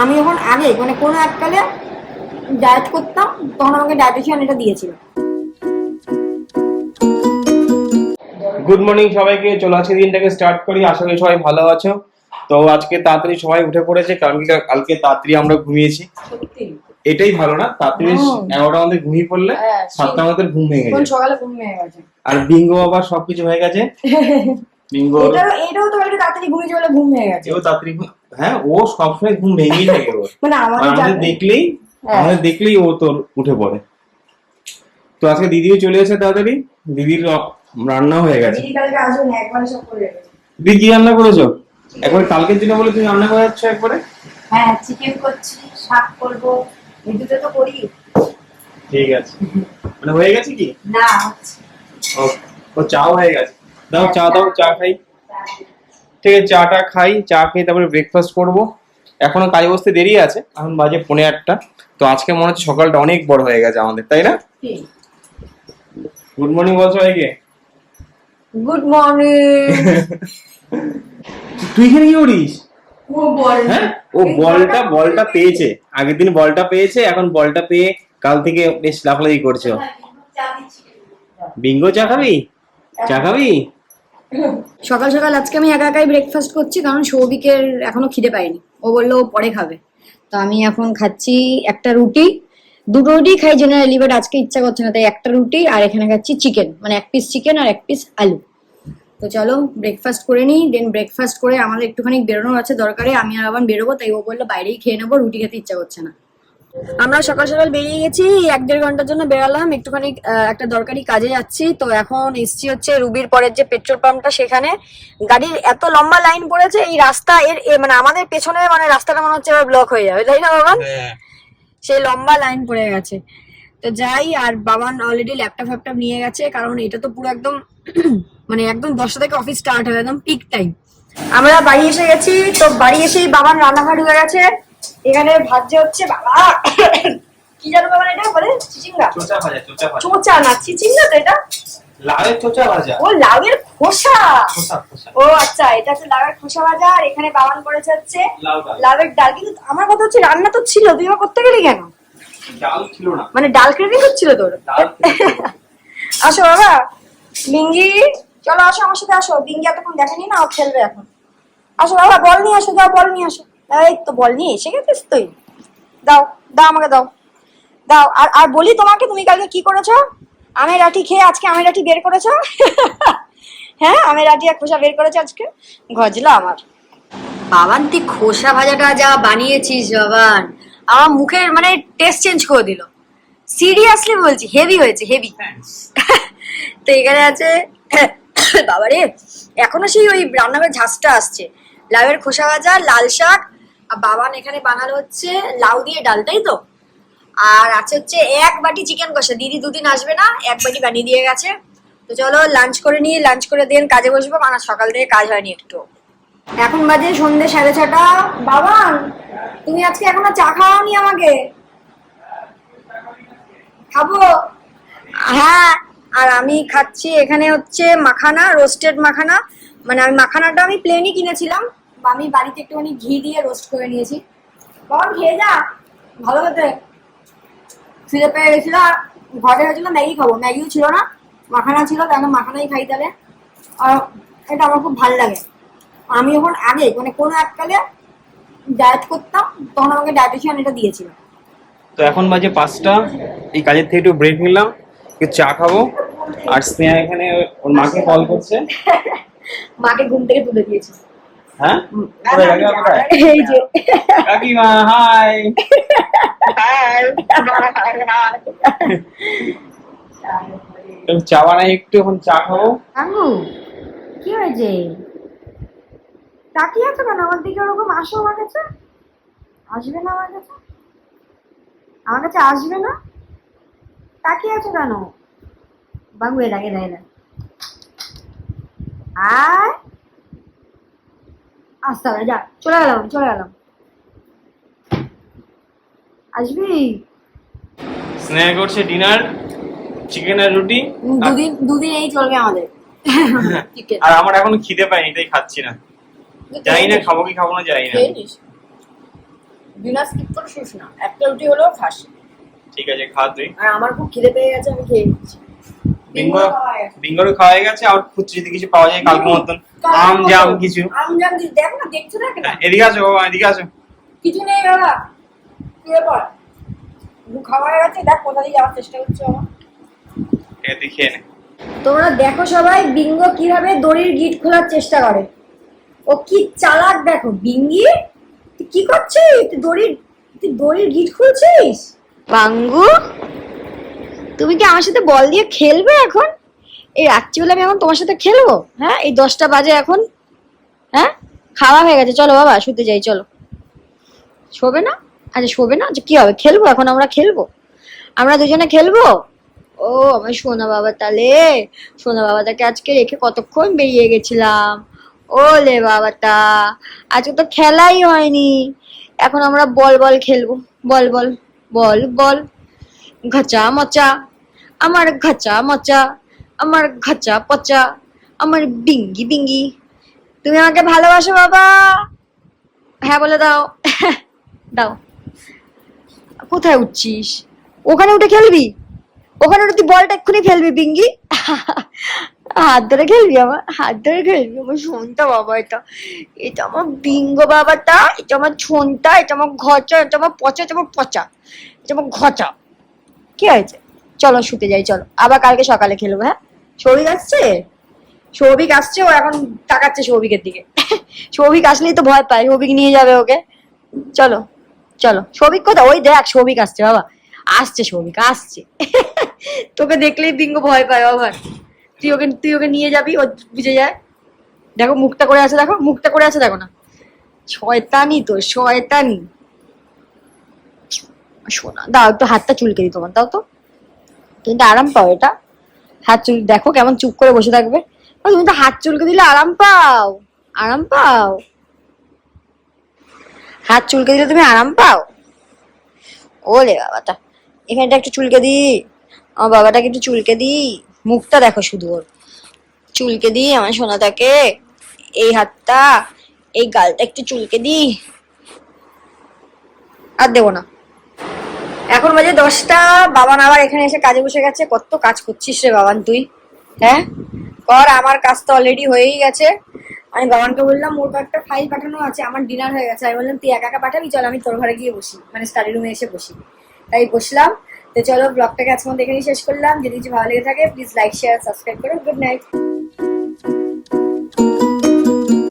আমি যখন আগে মানে কোনো এককালে ডায়েট করতাম তখন আমাকে ডায়েটিশিয়ান এটা দিয়েছিল। গুড মর্নিং সবাইকে চলো আজকে দিনটাকে স্টার্ট করি। আশা করি সবাই ভালো আছো। তো আজকে তাড়াতাড়ি সবাই উঠে পড়েছে কারণ কি কালকে তাড়াতাড়ি আমরা ঘুমিয়েছি। সত্যি? এটাই ভালো না তাড়াতাড়ি হুম। এগারোটার মধ্যে ঘুমিয়ে পড়লে সাতটা সাতটার মধ্যে ঘুম ভেঙে কোন সকালে ঘুম ভেঙে গেছে। আর বিঙ্গো আবার সবকিছু হয়ে গেছে? বিঙ্গো এটাও এটাও তো একটু তাড়াতাড়ি ঘুমিয়ে চলে ঘুম ভেঙে গেছে। ও তাড়াতাড়ি হ্যাঁ ও সবসময় ঘুম ভেঙেই থাকে ওর। মানে আমাদের দেখলেই হ্যাঁ। আমাদের দেখলেই ও তোর উঠে পড়ে। তো আজকে দিদিও চলে এসেছে তাড়াতাড়ি। দিদির রান্না হয়ে গেছে। দিদি কি রান্না করেছ? একবার কালকের দিনে বলে তুমি রান্না করে যাচ্ছ একবারে? হ্যাঁ চিকেন করছি শাক করব এই দুটো তো করি। ঠিক আছে। মানে হয়ে গেছে কি? না ও ও চাও হয়ে গেছে। দাও চা দাও চা খাই। আছে চাটা খাই চা খেয়ে তারপরে ব্রেকফাস্ট করব। এখনও কাজে বসতে দেরি আছে এখন বাজে পৌনে আটটা। তো আজকে মনে হচ্ছে সকালটা অনেক বড় হয়ে গেছে আমাদের তাই না? গুড মর্নিং বল সবাইকে গুড মর্নিং তুই এখানে কি করিস? ও বল। হ্যাঁ? ও বলটা বলটা পেয়েছে। আগের দিন বলটা পেয়েছে এখন বলটা পেয়ে কাল থেকে বেশ লাফালাফি করছ। বিঙ্গো চা খাবি? চা খাবি? সকাল সকাল আজকে আমি একা একাই ব্রেকফাস্ট করছি, কারণ সৌভিকের এখনও খিদে পাইনি। ও বলল পরে খাবে। তো আমি এখন খাচ্ছি একটা রুটি। দুটো রুটি খাই জেনারেলি বাট আজকে ইচ্ছা করছে না, তাই একটা রুটি আর এখানে খাচ্ছি চিকেন মানে এক পিস চিকেন আর এক পিস আলু। তো চলো ব্রেকফাস্ট করে নিই দেন ব্রেকফাস্ট করে আমাদের একটুখানি বেরোনোর আছে দরকারে, আমি আর আবার বেরোবো, তাই ও বলল বাইরেই খেয়ে নেব, রুটি খেতে ইচ্ছা করছে না। আমরা সকাল সকাল বেরিয়ে গেছি এক দেড় ঘণ্টার জন্য বেরালাম একটুখানি একটা দরকারি কাজে যাচ্ছি। তো এখন এসছি হচ্ছে রুবির পরের যে পেট্রোল পাম্পটা সেখানে। গাড়ির এত লম্বা লাইন পড়েছে এই রাস্তা এর মানে আমাদের পেছনে মানে রাস্তাটা মনে হচ্ছে এবার ব্লক হয়ে যাবে তাই না বাবান সেই লম্বা লাইন পড়ে গেছে। তো যাই আর বাবান অলরেডি ল্যাপটপ ফ্যাপটপ নিয়ে গেছে কারণ এটা তো পুরো একদম মানে একদম দশটা থেকে অফিস স্টার্ট হবে একদম পিক টাইম আমরা বাড়ি এসে গেছি তো বাড়ি এসেই বাবান রান্নাঘর ঢুকে গেছে। এখানে ভাজছে হচ্ছে বাবা! কি জানো বাবা এটা? বলে চিচিঙ্গা। চোচা ভাজা চোচা ভাজা। চোচা না চিচিঙ্গা তো এটা? লাউয়ের চোচা ভাজা। ও লাউয়ের খোসা! খোসা খোসা। ও আচ্ছা এটা হচ্ছে লাউয়ের খোসা ভাজা আর এখানে বাবান করেছে হচ্ছে লাউয়ের ডাল। কিন্তু আমার কথা হচ্ছে রান্না তো ছিল তুই করতে গেলি কেন? ডাল ছিল না। মানে ডাল ক্রেভিং হচ্ছিল তোর? আসো বাবা বিঙ্গি চলো আসো আমার সাথে আসো। বিঙ্গি এতক্ষণ দেখেনি না ও খেলবে এখন। আসো বাবা বল নিয়ে আসো দাও বল নিয়ে আসো। এই তো বল নিয়ে এসে গেছিস তুই? দাও দাও আমাকে দাও। দাও আর আর বলি তোমাকে তুমি কালকে কি করেছ? আমের আটি খেয়ে আজকে আমের আটি বের করেছ? হ্যাঁ আমের আটি আর খোসা বের করেছ আজকে? গজলা আমার। বাবান তুই খোসা ভাজাটা যা বানিয়েছিস বাবান। আমার মুখের মানে টেস্ট চেঞ্জ করে দিল। সিরিয়াসলি বলছি হেভি হয়েছে হেভি তো এখানে আছে বাবারে এখনও সেই ওই রান্নাঘরের ঝাঁসটা আসছে। লাউয়ের খোসা ভাজা লাল শাক বাবান এখানে বানালো হচ্ছে লাউ দিয়ে ডাল, তাই তো? আর আছে হচ্ছে এক বাটি চিকেন কষা। দিদি দুদিন আসবে না, এক বাটি বানিয়ে দিয়ে গেছে। তো চলো লাঞ্চ করে নিয়ে লাঞ্চ করে দেন কাজে বসবো। কারণ সকাল থেকে কাজ হয়নি একটু। এখন বাজে সন্ধ্যে সাড়ে ছটা। বাবান, তুমি আজকে এখনও চা খাওয়ানি আমাকে? খাব? হ্যাঁ আর আমি খাচ্ছি এখানে হচ্ছে মাখানা রোস্টেড মাখানা। মানে আমি মাখানাটা আমি প্লেনই কিনেছিলাম। আমি বাড়িতে একটুখানি ঘি দিয়ে রোস্ট করে নিয়েছি। বাবা খেয়ে যা? ভালো খেতে খিদে পেয়ে গেছিল আর ঘরে হয়েছিল ম্যাগি খাব। ম্যাগিও ছিল না মাখানা ছিল তাই আমি মাখানাই খাই তাহলে। আর এটা আমার খুব ভালো লাগে। আমি যখন আগে মানে কোনো এককালে ডায়েট করতাম তখন আমাকে ডায়েটিশিয়ান এটা দিয়েছিল। তো এখন বাজে পাঁচটা। এই কাজের থেকে একটু ব্রেক নিলাম। একটু চা খাব। আর স্নেহা এখানে ওর মাকে কল করছে। মাকে ঘুম থেকে তুলে দিয়েছি। হ্যাঁ? কোথায় কাকিমা কোথায়? এই যে। কাকিমা হাই। চা বানাই একটু এখন চা খাব। কাকু কি হয়েছে? তাকিয়ে আছো কেন? আমার দিকে ওরকম আসো আমার কাছে? আসবে না আমার কাছে? আমার কাছে আসবে না? তাকিয়ে আছো কেন? বাবু এলা এলা এলা আয়। আসতে হবে যা চলে গেলাম চলে গেলাম। আসবি? স্নেহা করছে ডিনার চিকেন আর রুটি দুদিন দুদিন এই চলবে আমাদের। আর আমার এখন খিদে পাইনি তাই খাচ্ছি না। জানি না খাব কি খাব না জানি না। ডিনার স্কিপ করে শুস না। একটা রুটি হলেও খাস। ঠিক আছে খা তুই। আর আমার খুব খিদে পেয়ে গেছে আমি খেয়ে নিচ্ছি। বিঙ্গো বিঙ্গোর খাওয়া হয়ে গেছে আর খুচি যদি কিছু পাওয়া যায় কালকে মতন। আম জাম কিছু। আম জাম দেখ না দেখছ দেখ না এদিকে আসো বাবা এদিকে আসো। কিছু নেই বাবা। পড় দু খাওয়া হয়ে গেছে দেখ কোথা দিয়ে যাওয়ার চেষ্টা করছ আমার খেয়ে নে। তোমরা দেখো সবাই বিঙ্গো কীভাবে দড়ির গিট খোলার চেষ্টা করে। ও কি চালাক দেখো। বিঙ্গি তুই কি করছিস? তুই দড়ির তুই দড়ির গিট খুলছিস? বাঙ্গু? তুমি কি আমার সাথে বল দিয়ে খেলবে এখন? এই রাত্রিবেলা আমি এখন তোমার সাথে খেলব? হ্যাঁ? এই দশটা বাজে এখন। হ্যাঁ? খাওয়া হয়ে গেছে। চলো বাবা, শুতে যাই, চলো। শোবে না? আচ্ছা শোবে না? কি হবে? খেলব এখন আমরা, খেলব। আমরা দুজনে খেলব? ও, আমার সোনা বাবা তালে। সোনা বাবাটাকে আজকে রেখে কতক্ষণ বেরিয়ে গেছিলাম। ওলে বাবাটা আজকে তো খেলাই হয়নি। এখন আমরা বল বল খেলব। বল বল। বল বল। ঘাচা মচা, আমার ঘাচা মচা, আমার ঘাচা পচা, আমার বিঙ্গি বিঙ্গি তুমি আমাকে ভালোবাসো বাবা। হ্যাঁ বলে দাও। দাও। কোথায় উঠছিস? ওখানে উঠে খেলবি? ওখানে উঠে তুই বলটা এক্ষুনি ফেলবি বিঙ্গি হাত ধরে খেলবি আমার? হাত ধরে খেলবি? আমার শোনটা বাবা, এটা। এটা আমার বিঙ্গ বাবাটা, এটা আমার ছনটা এটা আমার ঘচা, এটা আমার পচা, এটা আমার পচা, এটা আমার ঘচা। কি হয়েছে? চলো, শুতে যাই, চলো। আবার কালকে সকালে খেলব হ্যাঁ? সৌভিক আসছে? সৌভিক আসছে, ও এখন তাকাচ্ছে সৌভিকের দিকে। সৌভিক আসলেই তো ভয় পায় সৌভিক নিয়ে যাবে ওকে। চলো চলো। সৌভিক কোথায়? ওই দেখ সৌভিক আসছে, বাবা। আসছে সৌভিক আসছে। তোকে দেখলেই বিঙ্গ ভয় পায়, বাবা। তুই ওকে তুই ওকে নিয়ে যাবি, ও বুঝে যায়। দেখো, মুখটা করে আছে, দেখো, মুখটা করে আছে, দেখো না। শয়তানি তো, শয়তানি। শোনা দাও একটু হাতটা চুলকে দিই তোমার, দাও তো। কিন্তু আরাম পাও এটা। হাত চুল, দেখো কেমন চুপ করে বসে থাকবে। তুমি তো হাত চুলকে দিলে আরাম পাও আরাম পাও। হাত চুলকে দিলে তুমি আরাম পাও? ওলে বাবাটা, এখানটা একটু চুলকে দি আমার বাবাটাকে একটু চুলকে দি মুখটা দেখো শুধু ওর। চুলকে দি আমার সোনাটাকে। এই হাতটা, এই গালটা একটু চুলকে দি আর দেবো না। এখন বাজে দশটা, বাবান আবার এখানে এসে কাজে বসে গেছে। কত কাজ করছিস রে বাবান তুই হ্যাঁ? কর, আমার কাজ তো অলরেডি হয়েই গেছে। আমি বাবানকে বললাম, ওর একটা ফাইল পাঠানো আছে, আমার ডিনার হয়ে গেছে। আমি বললাম, তুই একা একা পাঠাবি? চল, আমি তোর ঘরে গিয়ে বসি। মানে স্টাডি রুমে এসে বসি। তাই বসলাম। তো চলো ব্লগটাকে আজকে এখানেই শেষ করলাম। যদি কিছু ভালো লেগে থাকে প্লিজ লাইক শেয়ার সাবস্ক্রাইব করো। Good night